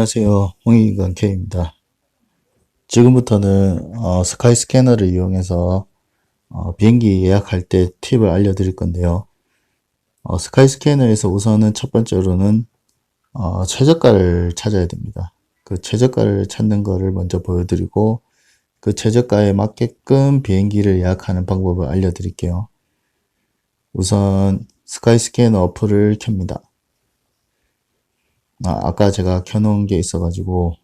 안녕하세요. 홍익건 K입니다. 지금부터는 어, 스카이 스캐너를 이용해서 어, 비행기 예약할 때 팁을 알려드릴 건데요. 어, 스카이 스캐너에서 우선은 첫 번째로는 어, 최저가를 찾아야 됩니다. 그 최저가를 찾는 거를 먼저 보여드리고 그 최저가에 맞게끔 비행기를 예약하는 방법을 알려드릴게요. 우선 스카이 스캐너 어플을 켭니다. 아, 아까 제가 켜놓은 게 있어가지고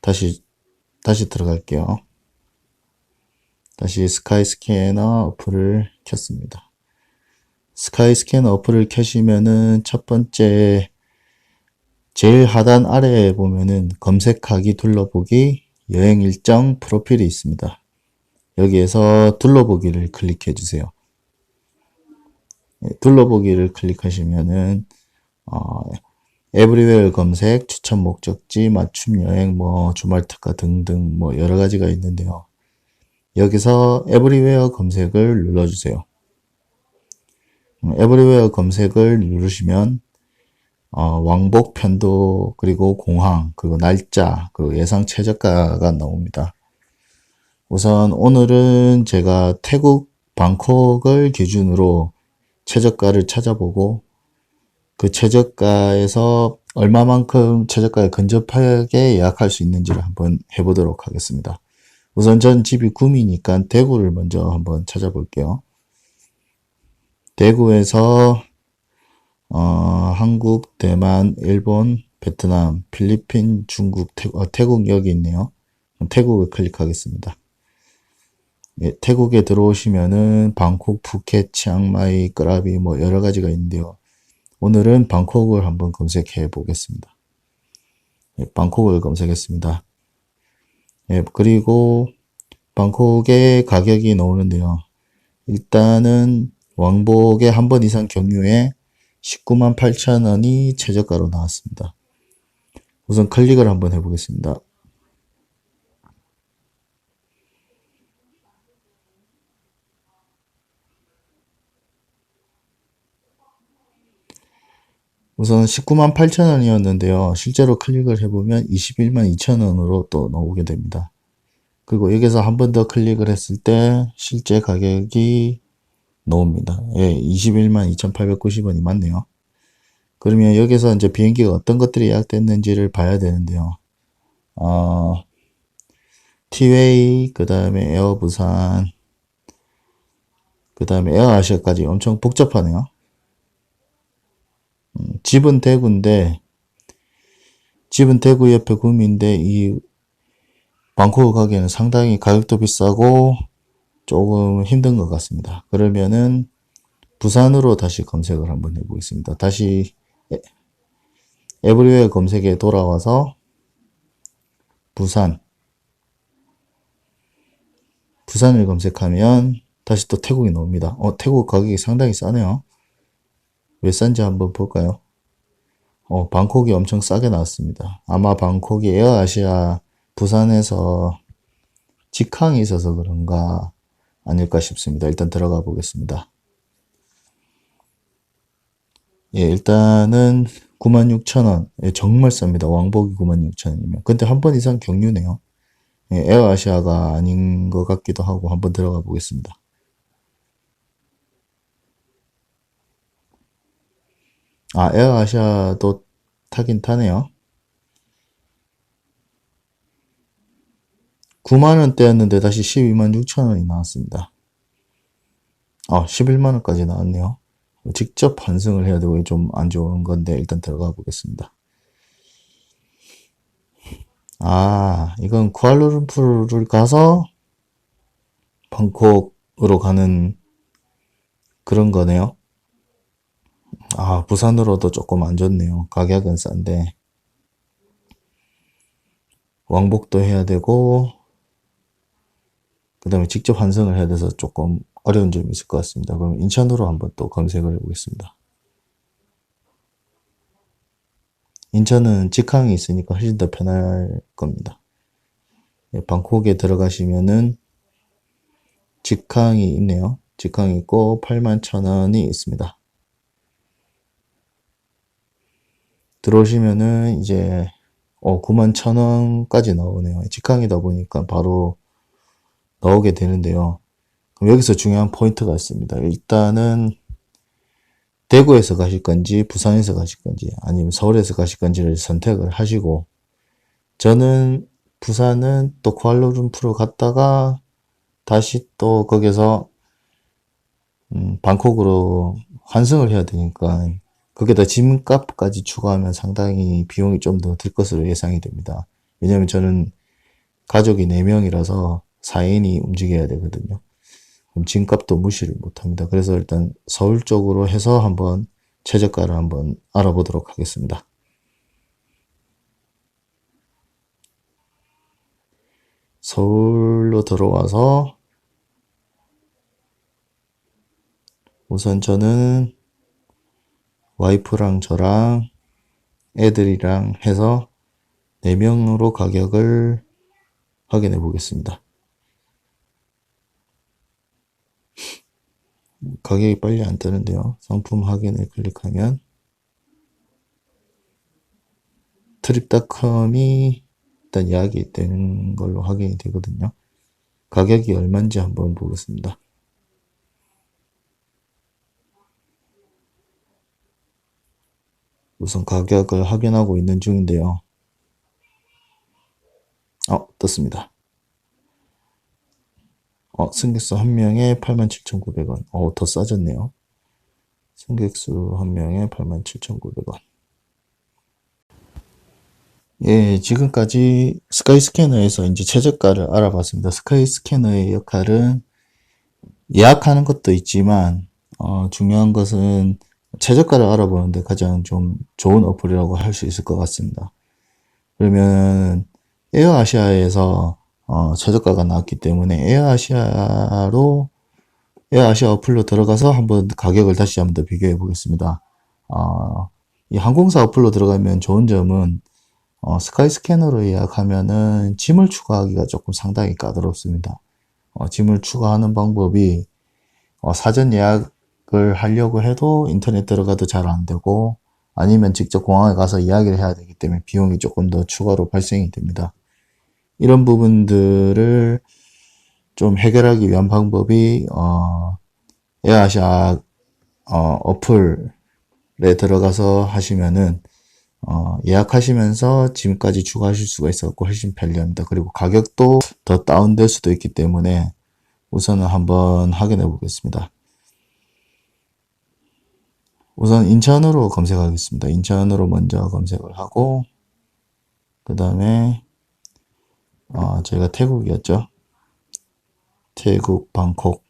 다시 다시 들어갈게요. 다시 스카이 스캐너 어플을 켰습니다. 스카이 스캐너 어플을 켜시면은 첫 번째 제일 하단 아래에 보면은 검색하기 둘러보기 여행 일정 프로필이 있습니다. 여기에서 둘러보기를 클릭해 주세요. 네, 둘러보기를 클릭하시면은 어, 에브리웨어 검색, 추천 목적지, 맞춤 여행, 뭐 주말 특가 등등 뭐 여러 가지가 있는데요. 여기서 에브리웨어 검색을 눌러주세요. 에브리웨어 검색을 누르시면 어, 왕복 편도 그리고 공항 그리고 날짜 그리고 예상 최저가가 나옵니다. 우선 오늘은 제가 태국 방콕을 기준으로 최저가를 찾아보고 그 최저가에서 얼마만큼 최저가에 근접하게 예약할 수 있는지를 한번 해보도록 하겠습니다. 우선 전 집이 구미니까 대구를 먼저 한번 찾아볼게요. 대구에서 어, 한국, 대만, 일본, 베트남, 필리핀, 중국, 태국, 어, 태국 여기 있네요. 태국을 클릭하겠습니다. 예, 태국에 들어오시면은 방콕, 푸켓, 치앙마이, 끄라비 뭐 여러 가지가 있는데요. 오늘은 방콕을 한번 검색해 보겠습니다. 예, 방콕을 검색했습니다. 예, 그리고 방콕의 가격이 나오는데요. 일단은 왕복에 한 번 이상 경유에 19만 8천 원이 최저가로 나왔습니다. 우선 클릭을 한번 해보겠습니다. 우선 19만 8천 원이었는데요. 실제로 클릭을 해보면 21만 2천 원으로 또 나오게 됩니다. 그리고 여기서 한 번 더 클릭을 했을 때 실제 가격이 나옵니다. 예, 21만 2,890원이 맞네요. 그러면 여기서 이제 비행기가 어떤 것들이 예약됐는지를 봐야 되는데요. 어, 티웨이, 그 다음에 에어 부산, 그 다음에 에어 아시아까지 엄청 복잡하네요. 집은 대구인데 집은 대구 옆에 구미인데 이 방콕 가기에는 상당히 가격도 비싸고 조금 힘든 것 같습니다. 그러면은 부산으로 다시 검색을 한번 해보겠습니다. 다시 에브리웨어 검색에 돌아와서 부산 부산을 검색하면 다시 또 태국이 나옵니다. 어, 태국 가격이 상당히 싸네요. 왜 싼지 한번 볼까요? 어, 방콕이 엄청 싸게 나왔습니다. 아마 방콕이 에어아시아 부산에서 직항이 있어서 그런가 아닐까 싶습니다. 일단 들어가 보겠습니다. 예, 일단은 96,000원. 예, 정말 쌉니다. 왕복이 96,000원이면. 근데 한 번 이상 경유네요. 예, 에어아시아가 아닌 것 같기도 하고 한번 들어가 보겠습니다. 아, 에어아시아도 타긴 타네요. 9만원대였는데 다시 12만 6천원이 나왔습니다. 아, 11만원까지 나왔네요. 직접 환승을 해야 되고 좀 안 좋은 건데 일단 들어가 보겠습니다. 아, 이건 쿠알루룸푸르를 가서 방콕으로 가는 그런 거네요. 아, 부산으로도 조금 안 좋네요. 가격은 싼데. 왕복도 해야 되고, 그 다음에 직접 환승을 해야 돼서 조금 어려운 점이 있을 것 같습니다. 그럼 인천으로 한번 또 검색을 해보겠습니다. 인천은 직항이 있으니까 훨씬 더 편할 겁니다. 예, 방콕에 들어가시면은 직항이 있네요. 직항이 있고 8만 1천원이 있습니다. 들어오시면은 이제 어, 9만 1천원까지 나오네요. 직항이다 보니까 바로 나오게 되는데요. 여기서 중요한 포인트가 있습니다. 일단은 대구에서 가실 건지 부산에서 가실 건지 아니면 서울에서 가실 건지를 선택을 하시고 저는 부산은 또 쿠알라룸푸르 갔다가 다시 또 거기서 음, 방콕으로 환승을 해야 되니까 거기다 짐값까지 추가하면 상당히 비용이 좀 더 들 것으로 예상이 됩니다. 왜냐면 저는 가족이 4명이라서 4인이 움직여야 되거든요. 그럼 짐값도 무시를 못합니다. 그래서 일단 서울 쪽으로 해서 한번 최저가를 한번 알아보도록 하겠습니다. 서울로 들어와서 우선 저는 와이프랑 저랑 애들이랑 해서 4명으로 가격을 확인해 보겠습니다. 가격이 빨리 안 뜨는데요. 상품 확인을 클릭하면 트립닷컴이 일단 예약이 되는 걸로 확인이 되거든요. 가격이 얼마인지 한번 보겠습니다. 우선 가격을 확인하고 있는 중인데요. 어, 떴습니다. 어, 승객수 한 명에 87,900원. 어, 더 싸졌네요. 승객수 한 명에 87,900원. 예, 지금까지 스카이 스캐너에서 이제 최저가를 알아봤습니다. 스카이 스캐너의 역할은 예약하는 것도 있지만, 어, 중요한 것은 최저가를 알아보는데 가장 좀 좋은 어플이라고 할 수 있을 것 같습니다. 그러면 에어아시아에서 어, 최저가가 나왔기 때문에 에어아시아로 에어아시아 어플로 들어가서 한번 가격을 다시 한번 더 비교해 보겠습니다. 어, 이 항공사 어플로 들어가면 좋은 점은 어, 스카이 스캐너로 예약하면은 짐을 추가하기가 조금 상당히 까다롭습니다. 어, 짐을 추가하는 방법이 어, 사전 예약 을 하려고 해도 인터넷 들어가도 잘 안 되고 아니면 직접 공항에 가서 이야기를 해야 되기 때문에 비용이 조금 더 추가로 발생이 됩니다. 이런 부분들을 좀 해결하기 위한 방법이 어, 에어아시아 어, 어플에 들어가서 하시면은 어, 예약하시면서 짐까지 추가하실 수가 있었고 훨씬 편리합니다. 그리고 가격도 더 다운될 수도 있기 때문에 우선은 한번 확인해 보겠습니다. 우선 인천으로 검색하겠습니다. 인천으로 먼저 검색을 하고 그 다음에 어, 저희가 태국이었죠. 태국 방콕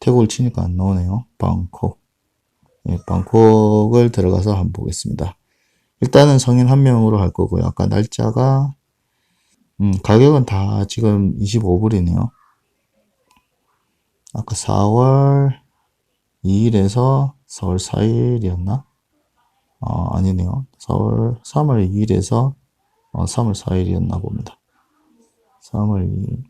태국을 치니까 안 나오네요. 방콕 예, 방콕을 들어가서 한번 보겠습니다. 일단은 성인 한 명으로 할 거고요. 아까 날짜가 음, 가격은 다 지금 25불이네요. 아까 4월 2일에서 4월 4일이었나? 어, 아니네요. 4월 3월 2일에서 어, 3월 4일이었나 봅니다. 3월 2일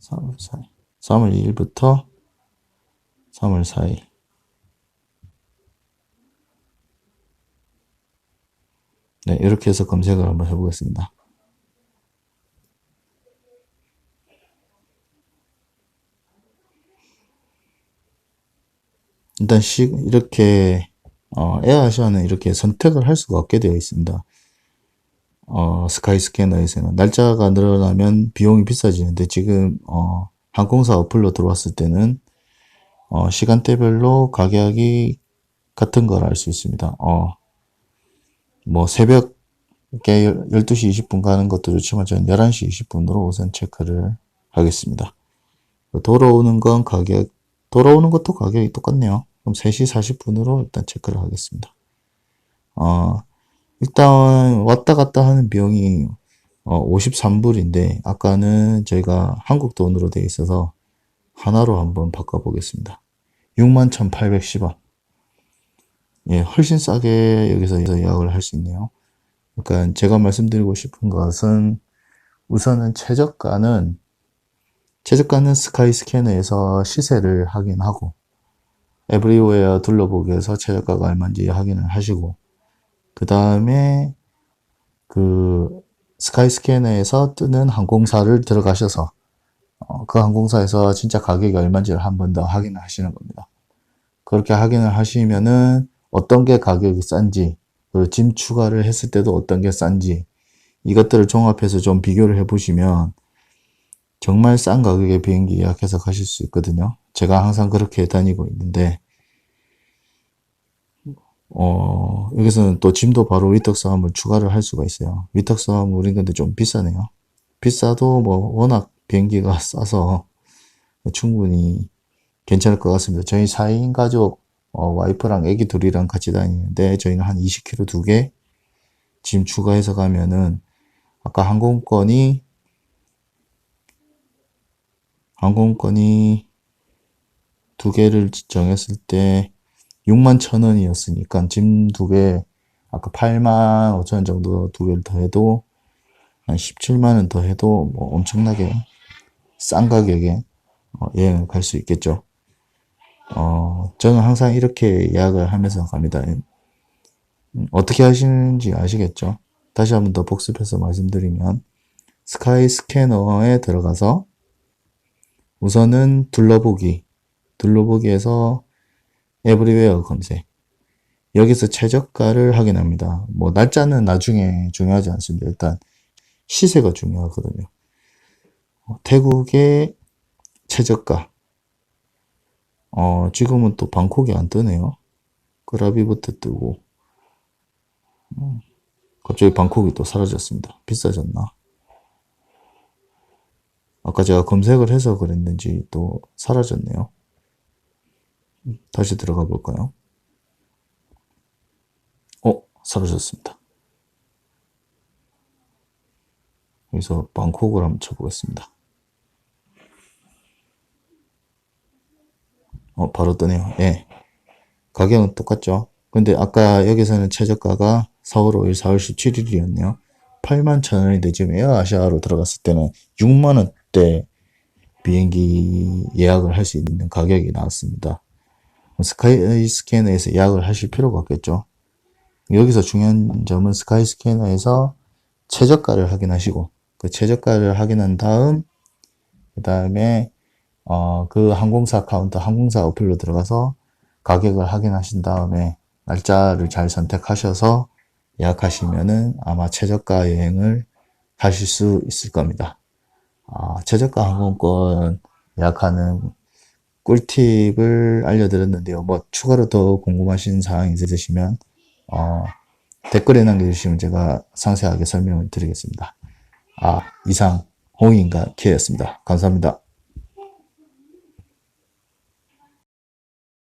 3월 4일 3월 2일부터 3월 4일 네, 이렇게 해서 검색을 한번 해보겠습니다. 일단 시, 이렇게 어, 에어아시아는 이렇게 선택을 할 수가 없게 되어 있습니다. 어, 스카이 스캐너에서는 날짜가 늘어나면 비용이 비싸지는데 지금 어, 항공사 어플로 들어왔을 때는 어, 시간대별로 가격이 같은 걸 알 수 있습니다. 어, 뭐 새벽에 12시 20분 가는 것도 좋지만 저는 11시 20분으로 우선 체크를 하겠습니다. 돌아오는 건 가격, 돌아오는 것도 가격이 똑같네요. 그럼 3시 40분으로 일단 체크를 하겠습니다. 어, 일단 왔다 갔다 하는 비용이 어, 53불인데 아까는 저희가 한국 돈으로 되어 있어서 하나로 한번 바꿔보겠습니다. 61,810원. 예, 훨씬 싸게 여기서 예약을 할 수 있네요. 그러니까 제가 말씀드리고 싶은 것은 우선은 최저가는 최저가는 스카이 스캐너에서 시세를 확인하고 에브리웨어 둘러보기에서 최저가가 얼마인지 확인을 하시고 그 다음에 그 스카이스캐너에서 뜨는 항공사를 들어가셔서 어, 그 항공사에서 진짜 가격이 얼마인지를 한 번 더 확인을 하시는 겁니다. 그렇게 확인을 하시면은 어떤 게 가격이 싼지 그리고 짐 추가를 했을 때도 어떤 게 싼지 이것들을 종합해서 좀 비교를 해보시면 정말 싼 가격에 비행기 예약해서 가실 수 있거든요. 제가 항상 그렇게 다니고 있는데 어, 여기서는 또 짐도 바로 위탁사함을 추가를 할 수가 있어요. 위탁사함은 근데 좀 비싸네요. 비싸도 뭐 워낙 비행기가 싸서 충분히 괜찮을 것 같습니다. 저희 4인 가족 어, 와이프랑 애기 둘이랑 같이 다니는데 저희는 한 20kg 두 개 짐 추가해서 가면은 아까 항공권이 항공권이 두 개를 정했을 때 6만 천 원이었으니까 짐 두 개 아까 8만 5천 원 정도 두 개를 더 해도 한 17만 원 더 해도 뭐 엄청나게 싼 가격에 어, 여행을 갈 수 있겠죠. 어, 저는 항상 이렇게 예약을 하면서 갑니다. 음, 어떻게 하시는지 아시겠죠? 다시 한번 더 복습해서 말씀드리면 스카이 스캐너에 들어가서 우선은 둘러보기 둘러보기에서 에브리웨어 검색 여기서 최저가를 확인합니다. 뭐 날짜는 나중에 중요하지 않습니다. 일단 시세가 중요하거든요. 어, 태국의 최저가 어, 지금은 또 방콕이 안 뜨네요. 그라비부터 뜨고 음, 갑자기 방콕이 또 사라졌습니다. 비싸졌나? 아까 제가 검색을 해서 그랬는지 또 사라졌네요. 다시 들어가 볼까요? 어, 사라졌습니다. 여기서 방콕을 한번 쳐보겠습니다. 어, 바로 뜨네요. 예. 가격은 똑같죠. 근데 아까 여기서는 최저가가 4월 5일, 4월 17일이었네요. 8만 천 원인데 지금 에어아시아로 들어갔을 때는 6만 원 대 비행기 예약을 할 수 있는 가격이 나왔습니다. 스카이 스캐너에서 예약을 하실 필요가 없겠죠. 여기서 중요한 점은 스카이 스캐너에서 최저가를 확인하시고 그 최저가를 확인한 다음 그 다음에 어, 그 항공사 카운터 항공사 어플로 들어가서 가격을 확인하신 다음에 날짜를 잘 선택하셔서 예약하시면은 아마 최저가 여행을 하실 수 있을 겁니다. 아, 최저가 항공권 예약하는 꿀팁을 알려드렸는데요. 뭐 추가로 더 궁금하신 사항이 있으시면 어, 댓글에 남겨주시면 제가 상세하게 설명을 드리겠습니다. 아, 이상 홍인가 키였습니다. 감사합니다.